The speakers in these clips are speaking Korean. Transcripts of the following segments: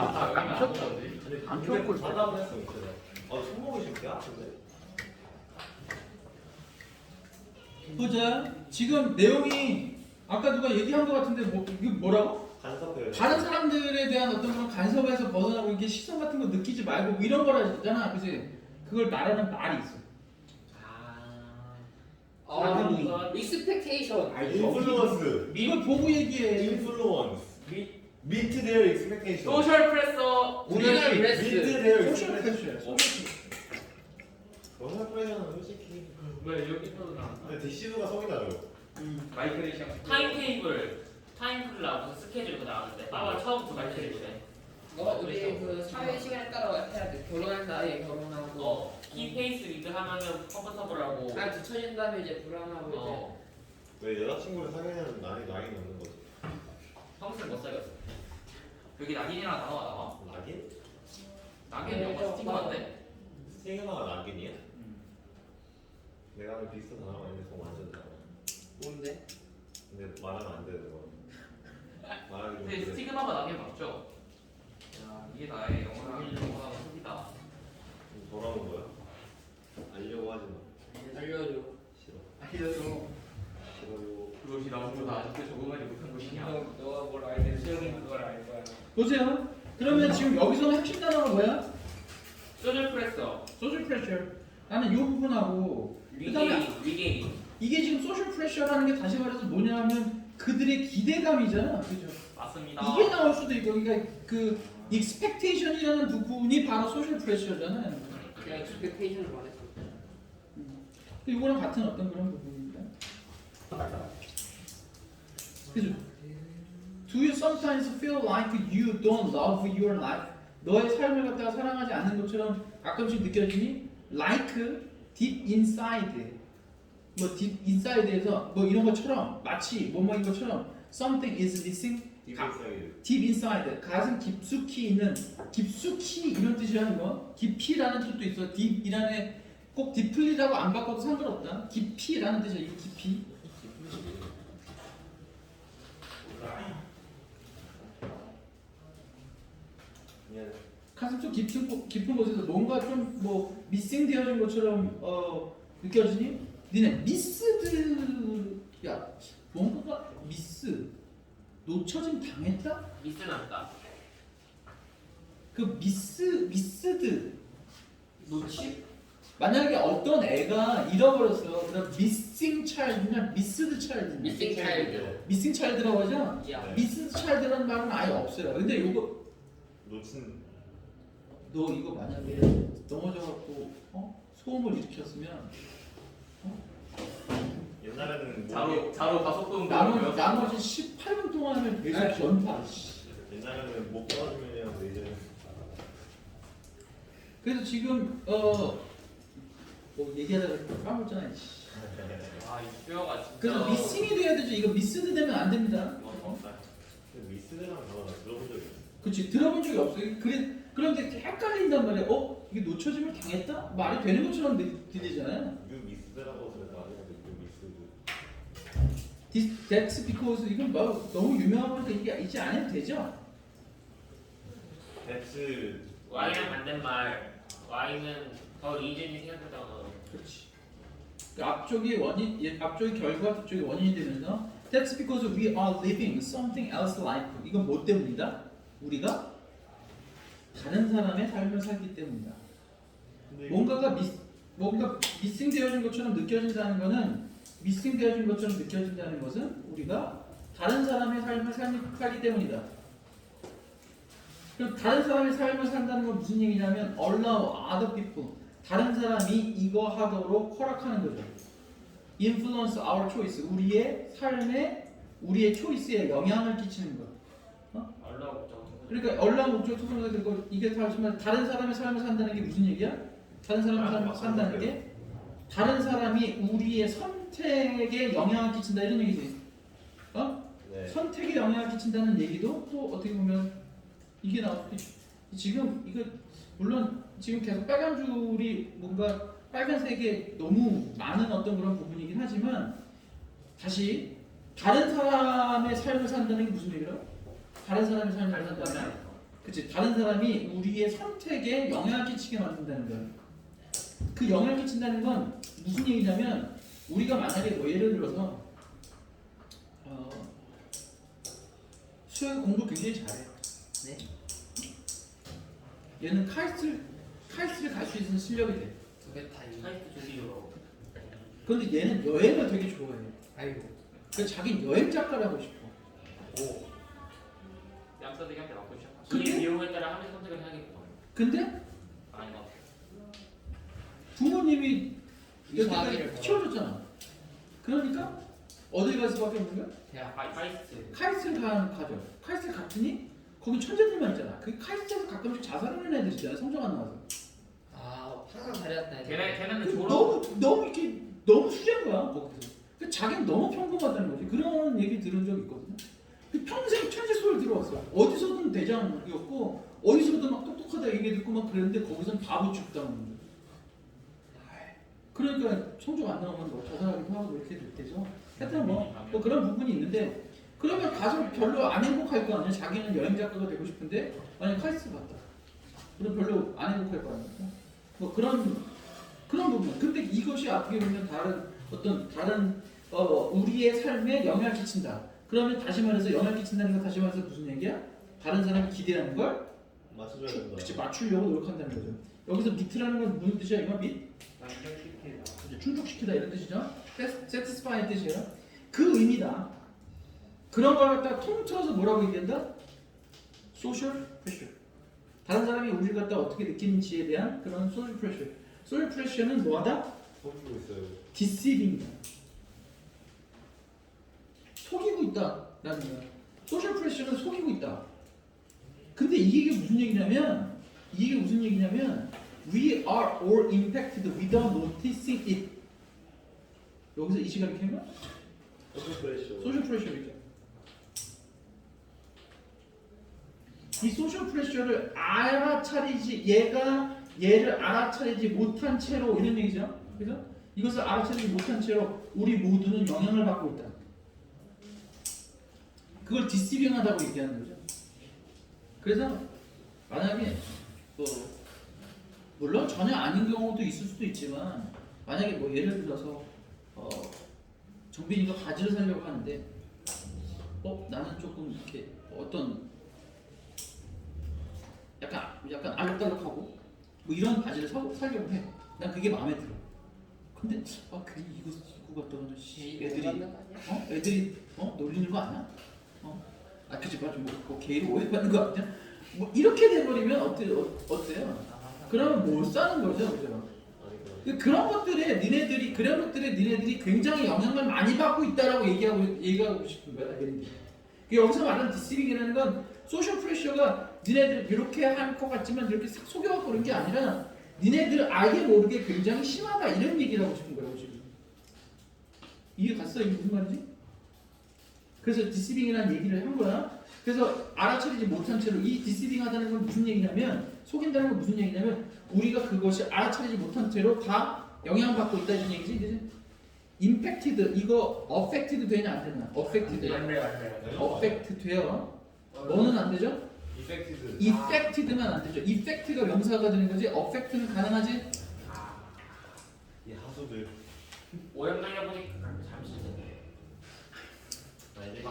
아, 안. 아 손목이 아픈데. 보자. 지금 내용이 아까 누가 얘기한 것 같은데 뭐 이게 뭐라고? 간섭해요. 다른 사람들에 대한 어떤 그런 간섭에서 벗어나고 이게 시선 같은 거 느끼지 말고 뭐 이런 거라 했잖아, 그지? 그걸 말하는 말이 있어. 아, 익스펙테이션? 인플루언스. 이걸 보고 얘기해. 인플루언스. 미- Meet their expectation. 소셜 프레서 오너럴 Meet 브레스 their expectation. 소셜 프레셔는 솔직히. 왜 여기 떠도 나 근데 DC도가 성이 다르요. 마이크레이션 타임테이블, 타임클라 무슨 스케줄 그거 나왔는데 빠바 처음부터 가르쳐주래 어 우리 그 사회 시간에 따라 해야 돼. 결혼한 나이에 결혼하고. 어, 키 페이스 리드 하면은 컴포터블하고. 잘 뒤처진 다음에 이제 불안하고 어, 왜 여자친구를 사귀냐면 나이 나이 넣는 거지. 평생 못 사귀었어 여기 낙인이랑 단어가 나와 낙인? 낙인 영어 스티커인데 스팅어가 낙인이야? 내가 하는 비슷한 단어가 있는데 그거 완전 달라. 뭔데? 근데 말하면 안 돼, 그거. 말하기 좀 근데 그래. 스티그마가 낙인 맞죠? 야 이게 나의 영어랑 영어랑 소비다 돌아온 거야? 알려고 하지 마. 알려줘 보세요. 그러면 지금 여기서는 핵심 단어가 뭐야? 소셜 프레서 소셜 프레셔. 나는 이 부분하고 그다음에 리게인 리게인 이게 지금 소셜 프레셔라는 게 다시 말해서 뭐냐면 그들의 기대감이잖아. 그죠? 맞습니다 이게 나올 수도 있고 그러니까 그 expectation이라는 부분이 바로 소셜 프레셔잖아요. 그냥 익스펙테이션을 말했어 이거랑 같은 어떤 그런 부분입니다. 그죠? Do you sometimes feel like you don't love your life? 너의 삶을 갖다가 사랑하지 않는 것처럼 가끔씩 느껴지니? Like deep inside. 뭐 deep inside에서 뭐 이런 것처럼 마치 뭐뭐인 것처럼 something is missing. 디펜사이드. deep inside 가슴 깊숙이 있는 깊숙이 이런 뜻이라는 거 깊이라는 뜻도 있어 deep이라는 꼭 deeply라고 안 바꿔도 상관없다 깊이라는 뜻이야 이 깊이 그냥 가슴 좀 깊은 곳- 깊은 곳에서 뭔가 좀 뭐 미싱 되어진 것처럼 어 느껴지니 니네 미스드 야 뭔가가 미스 놓쳐짐 당했다 미스 났다 그 미스 미스드 놓치? 만약에 어떤 애가 잃어버렸어. 그럼 미싱 차일드냐 미스드 차일드. 미싱 차일드 미싱 차일드라고 하죠? 미스드 차일드라는 말은 아예 없어요. 근데 이거 놓친 너 이거 만약에 넘어져갖고 어? 소음을 일으켰으면 옛날에는 뭐 자로 자로 가속도는 나머 나머지 18분 동안을 계속 아. 전파. 씨. 옛날에는 못 떨어지면이라고 이제는 그래서 지금 어 뭐 얘기하다가 까먹잖아. 씨. 아이 수요가 진짜 그래서 미싱이 돼야 되죠. 이거 미스드 되면 안 됩니다. 어, 어. 미스라는 단어가 들어본 적이 없어. 그렇지 들어본 적이 없어. 그래 그런데 헷갈린단 말이야. 어 이게 놓쳐짐을 당했다? 말이 되는 것처럼 들- 들리잖아요. 유 미스라고 해서 나중에 유 미스. This, that's because 이건 뭐 너무 유명한 거니까 이게 이제 안 해도 되죠? 대츠 Y랑 반대말 Y는 더 리즌이 생각했던 그렇지. 그 앞쪽이 원인, 예, 앞쪽이 결과, 뒤쪽이 원인이 되면서 That's because we are living something else life. 이건 뭐 때문이다? 우리가 다른 사람의 삶을 살기 때문이다. 뭔가가 미, 뭔가 미싱되어진 것처럼 느껴진다는 것은 미싱되어진 것처럼 느껴진다는 것은 우리가 다른 사람의 삶을 살기, 살기 때문이다. 그럼 다른 사람의 삶을 산다는 건 무슨 얘기냐면 allow other people 다른 사람이 이거 하도록 허락하는 거죠. influence our choice 우리의 삶에 우리의 초이스에 영향을 끼치는 것. 얼라고 좀 그러니까 얼랑 목적 투성이가 되고 이게 다지만 다른 사람의 삶을 산다는 게 무슨 얘기야? 다른 사람의 삶을 산다는 게 다른 사람이 우리의 선택에 영향을 끼친다 이런 얘기지. 어? 네. 선택에 영향을 끼친다는 얘기도 또 어떻게 보면 이게 있- 지금 이거 물론 지금 계속 빨간 줄이 뭔가 빨간색에 너무 많은 어떤 그런 부분이긴 하지만 다시 다른 사람의 삶을 산다는 게 무슨 얘기라고? 다른 사람의 삶을 산다는 게 그치 다른 사람이 우리의 선택에 영향을 끼치게 만든다는 거야. 그 영향을 끼친다는 건 무슨 얘기냐면 우리가 만약에 뭐 예를 들어서 어, 수학 공부 굉장히 잘해. 네. 얘는 카이스트 카이스트를 갈 수 있는 실력이 돼. 두개 다 있네. 사이트 조기적으로. 그런데 얘는 여행을 되게 좋아해. 아이고. 그래서 자기 여행 작가를 하고 싶어. 오. 얌사들한테 맡고 시작. 근데- 이 비용에 따라 하는 선택을 해야겠구만. 근데 아닌 것 같아. 부모님이 이사하기를 여태까지 키워줬잖아. 그러니까 어디 갈 수밖에 없는 거야? 대학. 파이 파이스트. 카이스트 가, 가죠. 카이스트 갔더니 거기 천재들만 있잖아. 그 카이스트에서 가끔씩 자살하는 애들 있잖아. 성적 안 나와서. 아 항상 잘해왔다. 걔네 걔네는 그 졸업. 너무 너무 이렇게 너무 수제인 거야 거기서. 그 자기는 너무 평범하다는 거지. 그런 얘기 들은 적 있거든요. 그 평생 천재 소리 들어왔어. 어디서든 대장이었고 어디서든 막 똑똑하다 얘기 듣고 막 그랬는데 거기선 바보 거야. 그러니까 성적 안 나오면 뭐 자살하기도 하고 이렇게 되죠. 하여튼 뭐, 뭐 그런 부분이 있는데 그러면 가서 별로 안 행복할 거 아니야. 자기는 여행 작가가 되고 싶은데 만약 카이스트 갔다. 그럼 별로 안 행복할 거 아닙니까? 뭐 그런 그런 부분. 근데 이것이 어떻게 보면 다른 어떤 다른 어, 우리의 삶에 영향을 끼친다. 그러면 다시 말해서 영향을 끼친다는 건 다시 말해서 무슨 얘기야? 다른 사람이 기대하는 걸 맞춰줘야 추- 된다. 그치, 맞추려고 노력한다는 거죠. 여기서 밑이라는 건 무슨 뜻이야? 이거 밑? 이제 충족시키다 이런 뜻이죠. satisfy 뜻이에요. 그 의미다. 그런 걸 갖다 통틀어서 뭐라고 얘기한다? social pressure. 다른 사람이 우리를 갖다 어떻게 느끼는지에 대한 그런 social pressure. social pressure는 뭐하다? 있어요. deceiving이다. 속이고 있다라는 거야. social pressure는 속이고 있다. 근데 이게 무슨 얘기냐면 이게 무슨 얘기냐면 we are all impacted without noticing it. 여기서 이 시간이 켜면 소셜 프레셔. 소셜 프레셔이죠. 이 소셜 프레셔를 알아차리지 얘가 얘를 알아차리지 못한 채로 이런 얘기죠. 그죠? 이것을 알아차리지 못한 채로 우리 모두는 영향을 받고 있다. 그걸 디시빙하다고 얘기하는 거죠. 그래서 만약에 뭐 물론 전혀 아닌 경우도 있을 수도 있지만 만약에 뭐 예를 들어서 어, 정빈이가 바지를 사려고 하는데 어 나는 조금 이렇게 어떤 약간 약간 알록달록하고 뭐 이런 바지를 사, 사려고 해. 난 그게 마음에 들어. 근데 아 괜히 이거 입고 갔다가 씨 애들이 어 애들이 어 놀리는 거 아니야? 어 아 그치 맞아 뭐, 뭐 게이로 오해받는 거 아니야? 뭐 이렇게 돼버리면 어때 어, 어때요? 그러면 못 사는 거죠, 그죠? 그런 것들에 니네들이 그런 것들에 니네들이 굉장히 영향을 많이 받고 있다라고 얘기하고 얘기하고 싶은 거야, 얘네들이. 그 여기서 말하는 디스링이라는 건 소셜 프레셔가 니네들 이렇게 할 것 같지만 이렇게 싹 속여갖고 그런 게 아니라 니네들 알게 모르게 굉장히 심하다 이런 얘기를 하고 싶은 거예요, 지금. 이해 갔어? 이게 무슨 말이지? 그래서 디스링이라는 얘기를 한 거야. 그래서 알아차리지 못한 채로 이 디스링 하다는 건 무슨 얘기냐면 속인다는 건 무슨 얘기냐면 우리가 그것이 알아차리지 못한 채로 다 영향받고 있다 이런 얘기지. 이제 임팩티드 이거 어펙티드 되냐 안 되냐? 어펙티드. 어펙트 돼요. 뭐는 안 되죠? 이펙티드. 이펙티드만 안 되죠. 이펙트가 명사가 되는 거지. 어펙트는 가능하지? 이 하수들. 오랜만에 보니까 잠시 됐네. 나 이제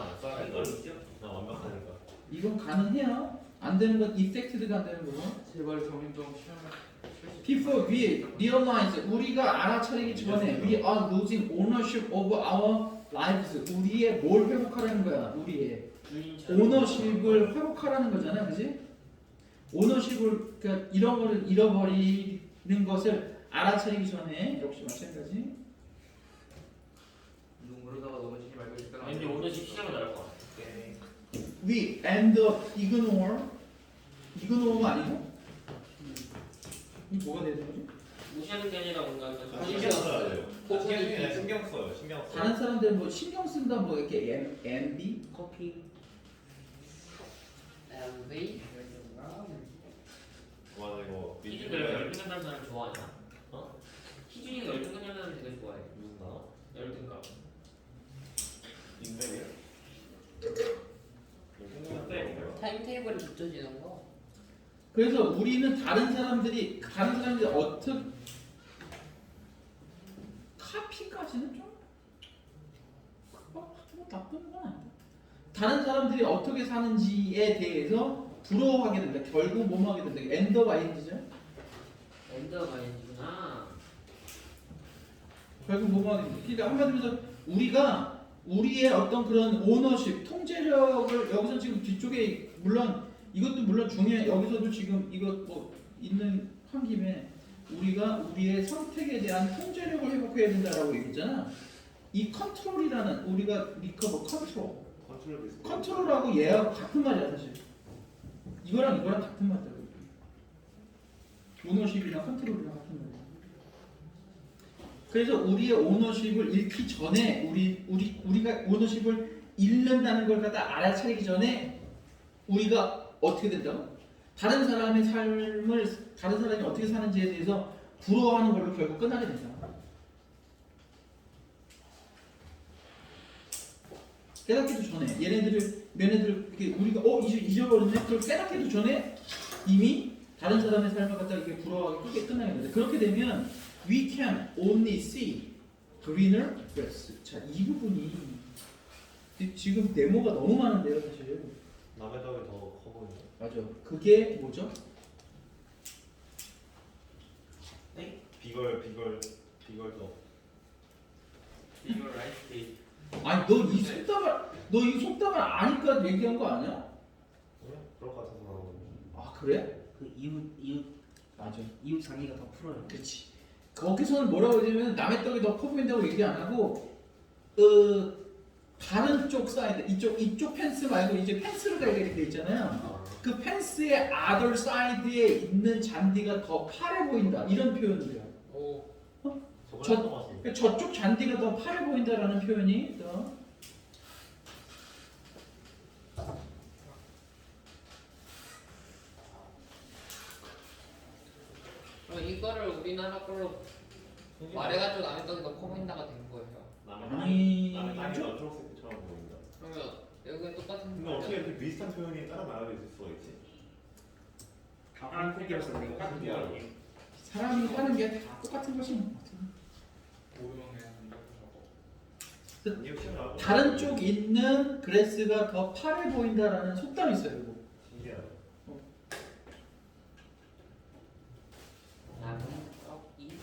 나 완벽하니까. 이건 가능해요. 안 되는 건 이펙티드가 안 되는 거고. 제발 정인동 시험. Before we realize 우리가 알아차리기 전에 we are losing ownership of our lives. 우리의 뭘 회복하라는 거야? 우리의. 오너십을 회복하라는 거잖아, 그지? 오너십을 그러니까 이런 거를 잃어버리는 것을 알아차리기 전에 역시 마찬가지. 눈 모르다가 넘어지지 말고 일단. 왠지 오늘씩 시작을 나올 것 같아. We end up ignore. ignore가 아니고? 이 뭐가 되는 거지? 무시하는 게 아니라 뭔가 그 아, 신경 써야 돼요. 신경 그냥 신경 써요. 신경 써. 다른 사람들 뭐 신경 쓴다 뭐 이렇게 M, MB? 커피. MV. 와, 나 이거 희준이가 열등감 나는 사람 좋아하잖아. 어? 희준이가 열등감 나는 사람 되게 좋아해. 무슨 단어? 열등감. 인맥이야? 네. 타임테이블에 붙여지는 거. 그래서 우리는 다른 사람들이 다른 사람들이 어떻게 카피까지는 좀 뭐, 뭐 나쁜 건 아니다. 다른 사람들이 어떻게 사는지에 대해서 부러워하게 된다. 결국 뭐 하게 된다. 엔더 마인드죠. 엔더마인드구나. 결국 뭐 하게 된다. 그러니까 한마디로 우리가 우리의 어떤 그런 오너십, 통제력을 여기서 지금 뒤쪽에 물론 이것도 물론 중요해. 여기서도 지금 이거 뭐 있는 한 김에 우리가 우리의 선택에 대한 통제력을 회복해야 된다라고 얘기했잖아. 이 컨트롤이라는 우리가 리커버 컨트롤, 컨트롤 비슷해. 컨트롤하고 얘하고 같은 말이야 사실. 이거랑 이거랑 같은 말이야. 오너십이랑 컨트롤이랑 같은. 그래서 우리의 오너십을 잃기 전에 우리 우리 우리가 오너십을 잃는다는 걸 갖다 알아차리기 전에 우리가 어떻게 된다고? 다른 사람의 삶을 다른 사람이 어떻게 사는지에 대해서 부러워하는 걸로 결국 끝나게 된다. 깨닫기도 전에 얘네들을 얘네들 이렇게 우리가 어 잊어, 잊어버렸네 그걸 깨닫기도 전에 이미 다른 사람의 삶을 갖다 이렇게 부러워하기 끝나게 된다. 그렇게 되면 we can only see greener grass. 자, 이 부분이 지- 지금 데모가 너무 많은데요, 사실. 남의 덕이 더커 보인다. 맞아. 그게 뭐죠? 비걸 비걸 비걸 더. 이거 라이트. 아니, 너 이 속담을 너 이 속담을 아니까 얘기한 거 아니야? 그래? 그럴 것 같아서 나오는. 아, 그래? 그 이웃 이웃 맞아. 이웃 장애가 더 풀어요. 그렇지. 거기서는 뭐라고 하냐면 남의 떡이 더 커 보인다고 얘기 안 하고 어 다른 쪽 사이드 이쪽 이쪽 펜스 말고 이제 펜스로 달게 돼 있잖아요. 그 펜스의 other side에 있는 잔디가 더 파래 보인다 이런 표현을 해요. 오. 저번에 저-. 그러니까 저쪽 잔디가 더 파래 보인다라는 표현이 더 이거를 우리나라 걸로 말해가지고 남의 떡이 더커 보인다가 된 거예요. 남의 아니, 땅이 남의 땅이 초록색처럼 보인다. 그러면 여기는 똑같은 근데 어떻게 이렇게 비슷한 표현이 다른 나라에 있을 수가 있지? 내가 똑같은 신기하다. 거 아니에요? 사람이 사는 게 다 똑같은 것이 있는 것 같아요. 이거 시원하고. 다른 쪽 있는 그레스가 더 파래 보인다라는 속담이 있어요. 이거. 신기하다. 남의 떡이.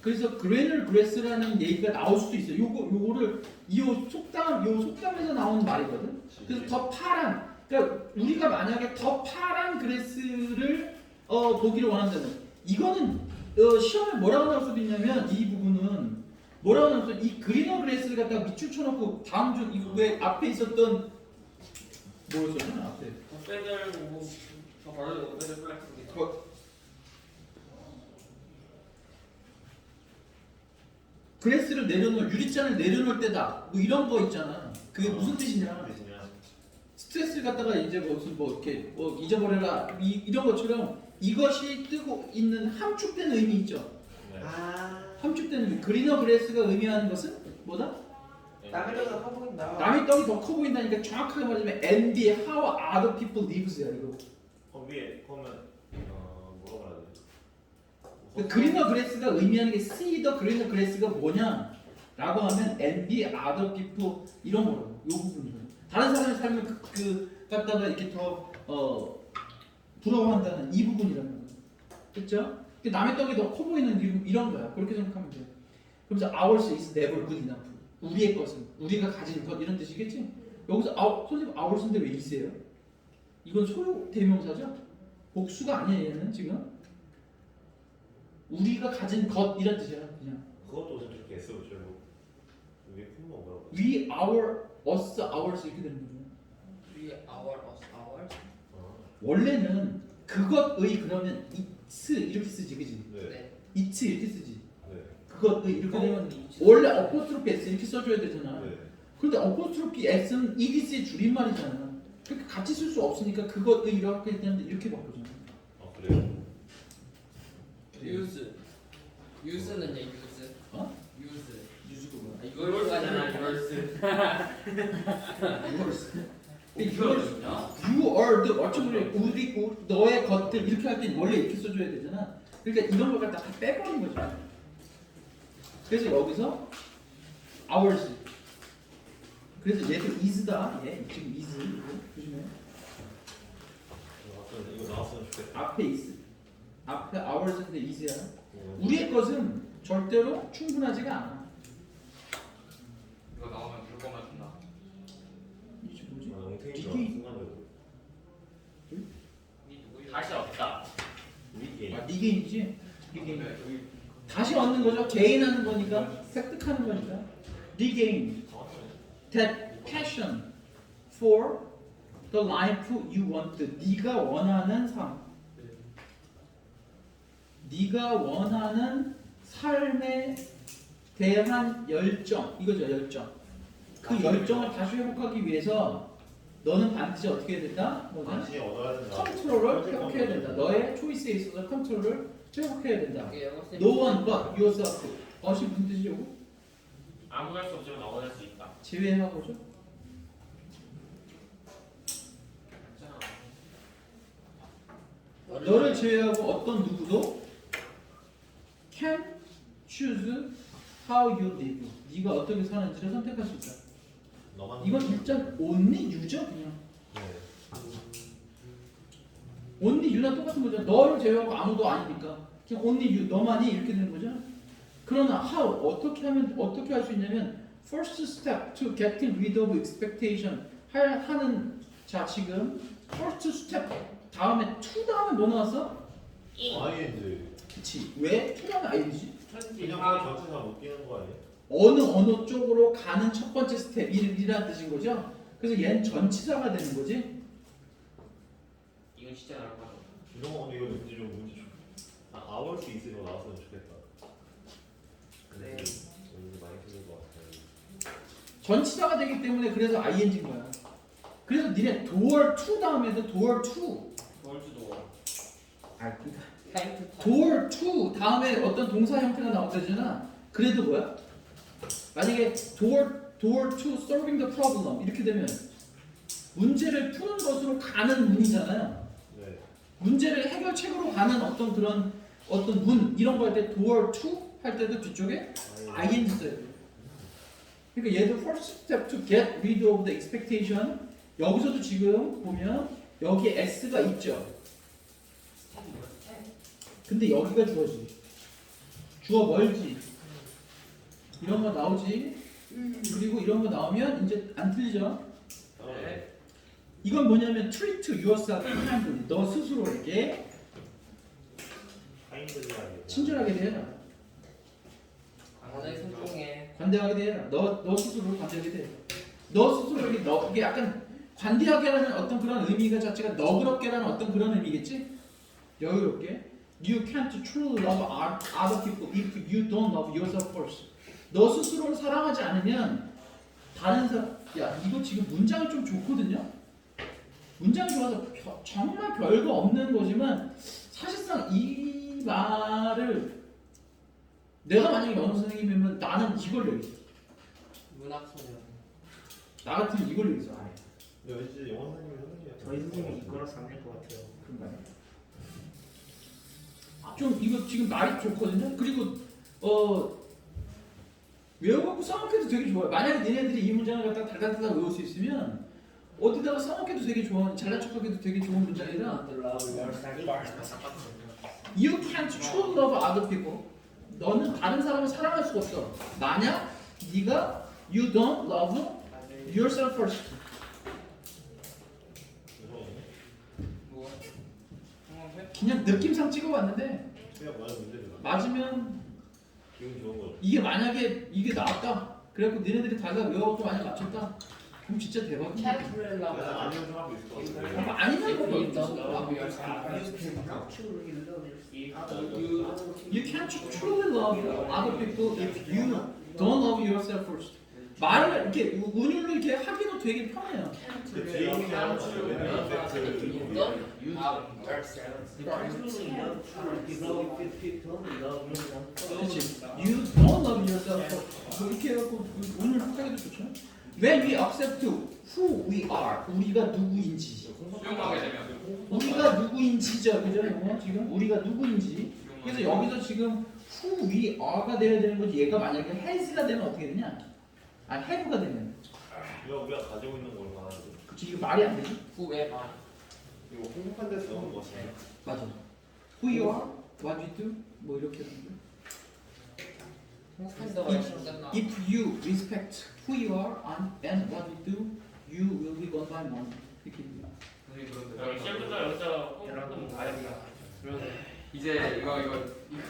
그래서 그레널 그레스라는 얘기가 나올 수도 있어요. 요거 요거를 이 속담 요 속담에서 나온 말이거든. 그래서 더 파란 그러니까 우리가 만약에 더 파란 그레스를 어, 보기를 원한다면 이거는 어, 시험에 뭐라고 나올 수도 있냐면 이 부분은 뭐라고 나올 수도 이 그리너 그레스를 갖다가 밑줄 쳐놓고 다음 주 이거 왜 앞에 있었던 뭐였었나 앞에 뭐저 바로 페들 플렉스 그레스를 내려놓을 유리잔을 내려놓을 때다 뭐 이런 거 있잖아. 그게 무슨 뜻이냐? 뜻이냐? 스트레스 갖다가 이제 무슨 뭐 이렇게 뭐 잊어버려라 이, 이런 것처럼 이것이 뜨고 있는 함축된 의미 있죠. 네. 아 함축된 의미. 그리너 그레스가 의미하는 것은 뭐다? 남의 떡이 더커 보인다. 남의 떡이 더 커 보인다니까 정확하게 말하자면 Andy how other people lives야 이거. 어 위에 그러면 어 뭐라고 말해야 되지? 그 그리너 그레스가 의미하는 게 see the greener grass가 뭐냐? 라고 하면 Andy other people 이런 거라고. 요 부분이요. 다른 사람의 삶을 그, 그 갖다가 이렇게 더 어, 부러워한다는 이 부분이라는 거예요. 그렇죠? 남의 떡이 더 커 보이는 이런, 거야. 그렇게 생각하면 돼. 그러면서 ours is never good enough. 우리의 것은 우리가 가진 것 이런 뜻이겠지? 여기서 아우 선생님 ours인데 왜 있어요? 이건 소유 대명사죠? 복수가 아니야 얘는 지금 우리가 가진 것 이런 뜻이야 그냥 그것도 좀 이렇게 S 붙여고 위에 품모 뭐라고? we, our, us, ours 이렇게 되는 거죠. We our us our. 어. 원래는 그것의 그러면 it's 이렇게 쓰지 그지? 네. 네. it's 이렇게 쓰지. 네. 그것의 이렇게 되면 원래 어포스트로피 s 이렇게 써줘야 되잖아. 네. 근데 어포스트로피 s는 eds의 줄임말이잖아. 그렇게 같이 쓸 수 없으니까 그것의 이렇게 되는데 이렇게 바꾸잖아. 어 그래요? use. use는요 use. 어? use. 유즈가 뭐야? 아, 이걸 가잖아 이걸 쓰. 이걸 쓰. 목표거든요. You are the 어쩌면 우리 우- 너의 것들 이렇게 할 때 원래 이렇게 써줘야 되잖아. 그러니까 이런 걸 갖다 다 빼버린 거죠. 그래서 여기서 ours. 그래서 얘도 is다. 얘 지금 is 조심해. 이거 나왔으면 좋겠다. 앞에 is. 앞에 ours인데 is야. 어, 우리의 것은 절대로 충분하지가 않아. 이거 나오면 불거만 준다. 이게 뭐지? 아, 줄. 이 누구야? 다시 없다. 아? 리게임. 네, 여기 다시 얻는 거죠. 개인하는 거니까 획득하는 거니까. 리게임. that passion for the life you want. 네가 원하는 삶. 네가 원하는 삶에 대한 열정. 이거죠, 열정. 그 열정을 다시 회복하기 위해서 너는 반드시 어떻게 해야 된다? 뭐냐? 당신이 얻어야 된다. 컨트롤을 회복해야 된다. 너의 초이스에 있어서 컨트롤을 회복해야 된다. 이게 영어 쌤. No one but yourself. 어시 무슨 뜻이죠? 아무 할수 없지만 얻어낼 수 있다. 제외하고죠? 너를 제외하고 어떤 누구도 can choose how you live. 네가 어떻게 사는지를 선택할 수 있다. 너만. 이건 일단 only you죠, 그냥. 네. only you나 똑같은 거죠. 너를 제외하고 아무도 아니니까. 그냥 only you, 너만이 이렇게 되는 거죠. 그러나 how 어떻게 하면 어떻게 할 수 있냐면 first step to getting rid of expectation 할 하는 자 지금 first step 다음에 to 다음에 뭐 나왔어? 아이엔드. 그치 왜 다음에 ing지? 그냥 그냥 전체가 웃기는 거 아니에요? 어느 어느 쪽으로 가는 첫 번째 스텝 이라는 뜻인 거죠. 그래서 얘는 전치사가 되는 거지. 이건 진짜 나올 거야. 이런 거 이거 문제 좀 문제 좀. 아 아울 수 있으면 나왔으면 좋겠다. 네. 문제 많이 생긴 것 같아요. 전치사가 되기 때문에 그래서 ing인 거야. 그래서 니네 door to 다음에도 door to 뭘지도. 아 그러니까 타임. Door to 다음에 어떤 동사 형태가 나온다잖아. 그래도 뭐야? 만약에 door door to solving the problem 이렇게 되면 문제를 푸는 것으로 가는 문이잖아요. 네. 문제를 해결책으로 가는 어떤 그런 어떤 문 이런 거 할 때 door to 할 때도 뒤쪽에 ing 써야 돼. 그러니까 얘도 first step to get rid of the expectation 여기서도 지금 보면 여기에 s가 있죠. 근데 여기가 주어지. 주어 멀지. 이런 거 나오지. 그리고 이런 거 나오면 이제 안 틀리죠. 네. 이건 뭐냐면 treat yourself kindly. 너 스스로에게. 친절하게 대해라. 강원의 손종에 관대하게 대해라. 너, 너 스스로 관대하게 대. 너 스스로에게 너 이게 약간 관대하게라는 어떤 그런 의미가 자체가 너그럽게라는 어떤 그런 의미겠지? 여유롭게. You can't truly love other people if you don't love yourself first. 너 스스로를 사랑하지 않으면 다른 사람 야 이거 지금 문장이 좀 좋거든요. 문장이 좋아서 벼- 정말 별거 없는 거지만 사실상 이 말을 내가 만약에 영어 선생님이면 나는 이걸 여기 문학 소녀. 나 같으면 이걸. 근데 왠지 영어 선생님이 선생님이 저희 선생님이 이거라서 안될것 같아요. 그런가요? 좀 이거 지금 말이 좋거든요. 그리고 어 외워갖고 써먹기도 되게 좋아요. 만약에 니네들이 이 문장을 갖다 달달달달 외울 수 있으면 어디다가 써먹기도 되게 좋아, 잘난 척하기도 되게 좋은 문장이라 You can't truly love other people. 너는 다른 사람을 사랑할 수가 없어. 만약 네가 You don't love yourself first. 그냥 느낌상 찍어봤는데 그냥 맞으면 기분 좋은 거. 이게 만약에 이게 나왔다. 그래갖고 니네들이 다가 외워갖고 만약 맞췄다. 그럼 진짜 대박이야. 그래서 캐트렐라가 아니면 좀 하고 있을 것 같아요. 아마 아니면 뭐. You can't truly love other people if you don't love yourself first. 말을 이렇게 우- 운율로 이렇게 하기도 되게 편해요. 그 있는 게 하는 거예요. 왜냐면 그 그렇지. You don't love yourself. 뭐 이렇게 해갖고 그 운율 하기도 좋죠. When we accept who we are, 우리가 누구인지. 수용하게 되면 우리가 누구인지죠, 그죠? 이거 지금 우리가 누구인지. 그래서 여기서 지금 who we are가 되어야 되는 거지. 얘가 만약에 has가 되면 어떻게 되냐? 아, have가 되면. 이거 우리가 가지고 있는 걸 말하는 거. 그치 이거 말이 안 되지? 후에 말. 이거 홍보판 데서 맞아. Who you are, what you do, 뭐 이렇게 하는 거. 열심히. If you respect who you are and, and what you do, you will be gone by money. 이렇게 됩니다. 여기 시작부터 여기서 홈좀 가야겠다. 이제 이거 이거 이거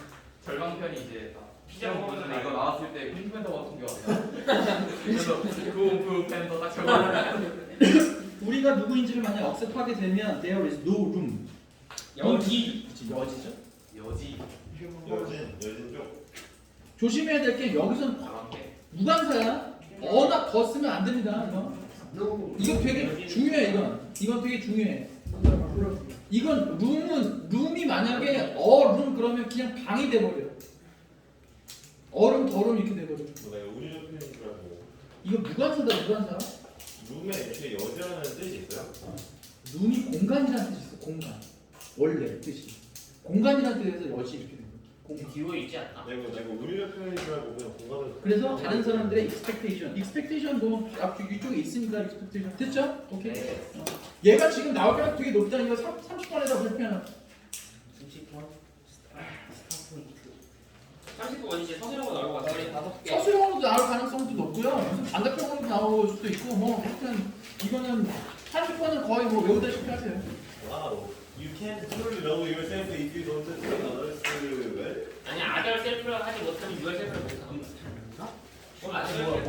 절반편이 이제 다 시장 보면은 이거 나왔을 때게 왔어요. 그래서 구운프 팬더 딱 절반. 우리가 누구인지를 만약 억셉하게 되면 there is no room. 여기 그치, 여지죠? 여지 여진 여진 쪽. 조심해야 될 게 여기선 바람개. 무관사야. 어나 더 쓰면 안 됩니다. 이거. 이거 되게 중요해 이건. 이건 되게 중요해. 이건 룸은 룸이 만약에 어룸 그러면 그냥 방이 돼 버려. 얼음 더룸 이렇게 돼 버려. 뭐 내가 우리적 표현인 줄 알고. 이거 무관사다 무관사. 룸에 애초에 여자라는 뜻이 있어요? 룸이 공간이라는 뜻이 있어. 공간. 원래 뜻이. 공간이라는 뜻에서 여지 이렇게 된 거야. 공간. 뒤로 있지 않나? 내가 내가 우리적 표현인 줄 알고 그냥 공간을. 그래서 다른 사람들의 expectation, expectation 뭐 앞쪽 이쪽에 있으니까 expectation 됐죠? 오케이. 어. 얘가 지금 나올 가능 되게 높다는 거 30번에다 발표하는 30번 스타 포인트 30분 이제 서술형으로 나올 것 같아. 머리 다섯 개. 서술형으로도 나올 가능성도 높고요. 무슨 반대편으로도 나올 수도 있고 뭐 하여튼 이거는 30번은 거의 뭐 외우다시피 하세요. 와우. You can truly love yourself if you don't treat others well. 아니 아들 셀프를 하지 못하면 유월 셀프를 못하는 거야. 아닌가? 아들 셀프.